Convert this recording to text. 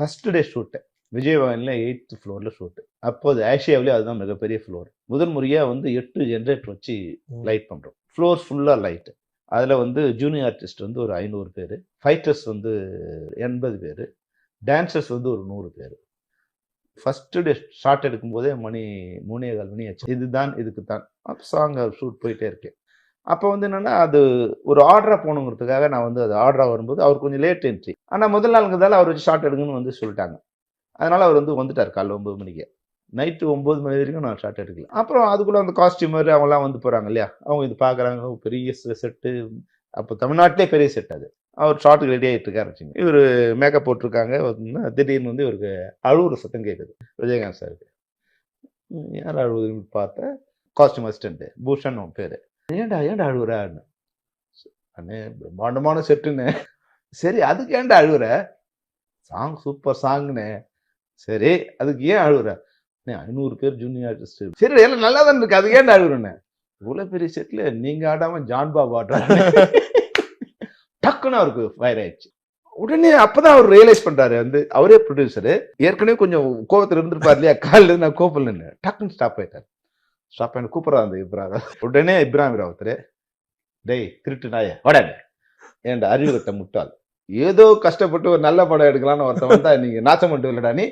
First day shoot விஜயவானில் eighth ஃப்ளோரில் shoot அப்போது ஆசியாவிலே அதுதான் மிகப்பெரிய ஃப்ளோர் முதல் முறையாக வந்து எட்டு ஜென்ரேட்டர் வச்சு லைட் பண்ணுறோம் ஃப்ளோர் ஃபுல்லாக லைட்டு அதில் வந்து ஜூனியர் ஆர்டிஸ்ட் வந்து ஒரு ஐநூறு பேர். ஃபைட்டர்ஸ் வந்து எண்பது பேர். டான்சர்ஸ் வந்து ஒரு நூறு பேர். ஃபஸ்ட்டு டே ஷார்ட் எடுக்கும்போதே மணி மூணே கால் மணி ஆச்சு. இதுதான் இதுக்கு தான் சாங் ஷூட் போயிட்டே இருக்கேன். அப்போ வந்து என்னென்னா அது ஒரு ஆர்டராக போகணுங்கிறதுக்காக நான் வந்து அது ஆர்டராக வரும்போது அவர் கொஞ்சம் லேட் என்ட்ரி ஆனால் முதல் நாளுங்கிறதால அவர் வச்சு ஷார்ட் எடுங்கன்னு வந்து சொல்லிட்டாங்க. அதனால் அவர் வந்து வந்துட்டார் காலைல ஒம்பது மணிக்கு. நைட்டு ஒம்பது மணி வரைக்கும் நான் ஷார்ட் எடுக்கல. அப்புறம் அதுக்குள்ளே அந்த காஸ்டியூமர் அவங்களாம் வந்து போகிறாங்க இல்லையா? அவங்க இது பார்க்குறாங்க பெரிய செட்டு அப்போ தமிழ்நாட்டிலே பெரிய செட் அது. அவர் ஷார்ட்டுக்கு ரெடி ஆகிட்டு இருக்காரு வச்சுங்க இவர் மேக்கப் போட்டிருக்காங்க. திடீர்னு வந்து இவருக்கு அழுவுற சத்தம் கேட்குது. விஜயகாந்த் சாருக்கு யார் அழுவுதுன்னு பார்த்தா காஸ்டியூம் அசிஸ்டண்ட்டு பூஷன் அவன் பேர். ஏன்டா ஏன்டா அழுகுறான்னு அண்ணே பிரம்மாண்டமான செட்டுன்னு சரி அதுக்கு ஏன்டா அழுவுற? சாங் சூப்பர் சாங்னு சரி அதுக்கு ஏன் அழுவுற? ஐநூறு பேர் ஜூனியர் ஆர்டிஸ்ட் சரி எல்லாம் நல்லா தான் இருக்கு. அதுக்கு ஏன்டா அழுவுறேன்னு? இவ்வளோ பெரிய செட்டில் நீங்க ஆடாம ஜான் பாபு ஆடுறாரு. டக்குன்னு அவருக்கு ஃபயர் ஆயிடுச்சு. உடனே அப்பதான் அவர் ரியலைஸ் பண்றாரு. வந்து அவரே ப்ரொடியூசரு ஏற்கனவே கொஞ்சம் கோவத்துல இருந்திருப்பார் இல்லையா? காலில் நான் கோப்பில் டக்குன்னு ஸ்டாப் ஆயிட்டார். ஸ்டாப் ஆயிட்டு அந்த இப்ராஹிம்? உடனே இப்ராஹிம் ராவத்தர் டேய் திருட்டு நாய வடாடு ஏன்டா அறிவுகத்தை முட்டாள்? ஏதோ கஷ்டப்பட்டு ஒரு நல்ல படம் எடுக்கலாம்னு ஒருத்தன் வந்தா நீங்க நாச்சம் மட்டும் இல்லடா நீ?